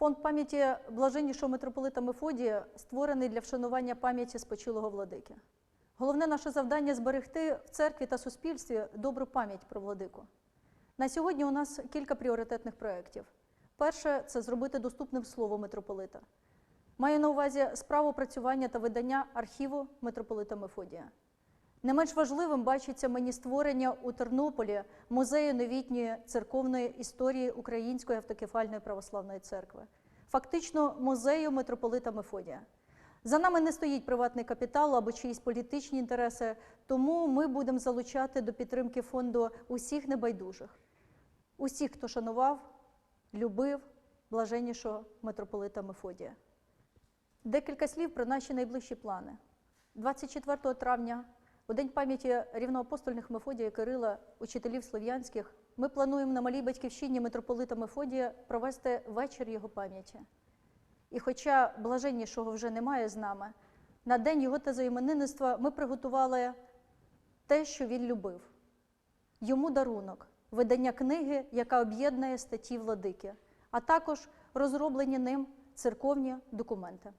Фонд пам'яті блаженнішого митрополита Мефодія створений для вшанування пам'яті спочилого владики. Головне наше завдання зберегти в церкві та суспільстві добру пам'ять про владику. На сьогодні у нас кілька пріоритетних проєктів. Перше це зробити доступним слово митрополита. Маю на увазі справу опрацювання та видання архіву митрополита Мефодія. Не менш важливим бачиться мені створення у Тернополі музею новітньої церковної історії Української автокефальної православної церкви, фактично музею митрополита Мефодія. За нами не стоїть приватний капітал або чиїсь політичні інтереси, тому ми будемо залучати до підтримки фонду усіх небайдужих, усіх, хто шанував, любив блаженнішого митрополита Мефодія. Декілька слів про наші найближчі плани. 24 травня, у День пам'яті рівноапостольних Мефодія Кирила, учителів слов'янських, ми плануємо на малій батьківщині митрополита Мефодія провести вечір його пам'яті. І хоча блаженнішого вже немає з нами, на день його тезоіменинництва ми приготували те, що він любив. Йому дарунок, видання книги, яка об'єднує статті владики, а також розроблені ним церковні документи.